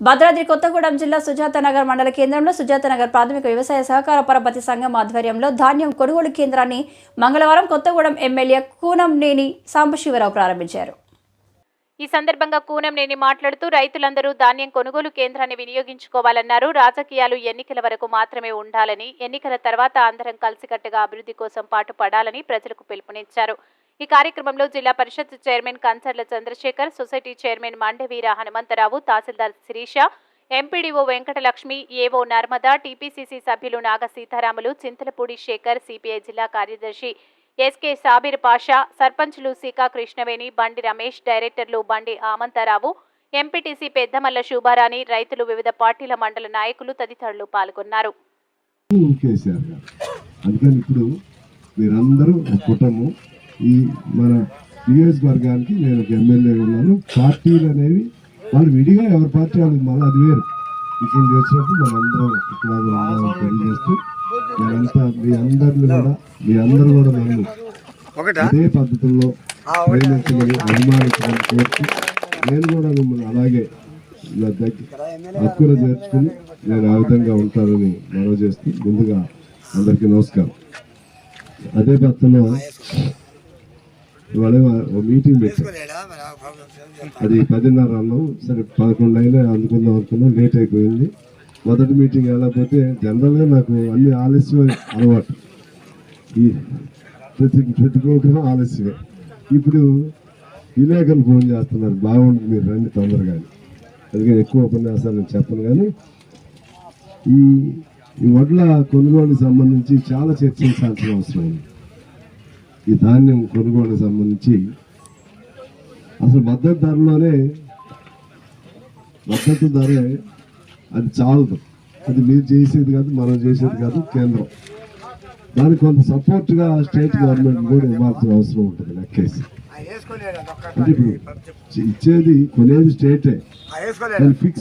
భద్రాద్రి కొత్తగూడెం జిల్లా సుజాతనగర్ మండల కేంద్రంలో సుజాతనగర్ ప్రాథమిక వ్యవసాయ సహకార పరపతి సంఘం ఆధ్వర్యంలో ధాన్యం కొనుగోలు కేంద్రాన్ని మంగళవారం కొత్తగూడెం ఎమ్మెల్యే కూనంనేని సాంబశివరావు ప్రారంభించారు. ఈ సందర్భంగా కూనంనేని మాట్లాడుతూ రైతులందరూ ధాన్యం కొనుగోలు కేంద్రాన్ని వినియోగించుకోవాలన్నారు. రాజకీయాలు ఎన్నికల వరకు మాత్రమే ఉండాలని ఎన్నికల తర్వాత అందరం కలిసికట్టుగా అభివృద్ధి కోసం పాటుపడాలని ప్రజలకు పిలుపునిచ్చారు. ఈ కార్యక్రమంలో Zilla Parishad chairman Kancharla Chandrashekar society chairman Mandaveera Hanumantha Rao tahsildar Sirisha MPDO Venkatalakshmi AO Narmada TPCC సభ్యులు నాగ సీతారాములు చింతలపూడి శేఖర్ సిపిఐ జిల్లా కార్యదర్శి ఎస్కే సాబిర్ పాషా సర్పంచులు సీకా కృష్ణవేణి బండి రమేష్ డైరెక్టర్లు బండి ఆమంతారావు ఎంపీటీసీ పెద్దమల్ల శుభారాణి రైతులు వివిధ పార్టీల మండల నాయకులు తదితరులు పాల్గొన్నారు. అందుకని ఇప్పుడు మీరందరూ కుటుంబం ఈ మన నియోజకవర్గానికి నేను ఒక ఎమ్మెల్యే ఉన్నాను. పార్టీలు అనేవి వాళ్ళు విడిగా ఎవరి పార్టీ వాళ్ళకి మళ్ళీ అది వేరు. ఇక్కడికి వచ్చినప్పుడు మనందరం ఇక్కడ తెలియజేస్తూ నేనంతా మీ అందరిని కూడా మీ అందరూ కూడా నన్ను ఇదే పద్ధతుల్లో ప్రేమించమని అభిమానించమని కోరుతూ నేను కూడా మిమ్మల్ని అలాగే దగ్గర హక్కులు చేర్చుకుని నేను ఆ విధంగా ఉంటానని మనవి చేస్తూ ముందుగా అందరికీ నమస్కారం. అదే పద్ధతిలో ఇవాళ ఒక మీటింగ్ పెట్టాం. అది పదిన్నర అన్నాం సరే పదకొండు అయినా అందుకుందాం అనుకున్నాం లేట్ అయిపోయింది. మొదటి మీటింగ్ వెళ్ళకపోతే జనరల్గా నాకు అన్ని ఆలస్యమే అలవాటు. ఈ ప్రతి ప్రతి ప్రోగ్రాం ఆలస్యమే. ఇప్పుడు విలేకరులు ఫోన్ చేస్తున్నారు. బాగుంటుంది మీరు రండి తొందరగా. అందుకని ఎక్కువ ఉపన్యాసాలు నేను చెప్పను కానీ ఈ ఈ వడ్ల కొనుగోలుకి సంబంధించి చాలా చర్చించాల్సిన అవసరం ఉంది. ఈ ధాన్యం కొనుగోలుకి సంబంధించి అసలు మద్దతు ధరలోనే మద్దతు ధరే అది చాలదు. అది మీరు చేసేది కాదు మనం చేసేది కాదు కేంద్రం. దానికి కొంత సపోర్ట్గా స్టేట్ గవర్నమెంట్ కూడా ఇవ్వాల్సిన అవసరం ఉంటుంది లెక్కేసి అంటే ఇచ్చేది కొనేది స్టేటే. ఫిక్స్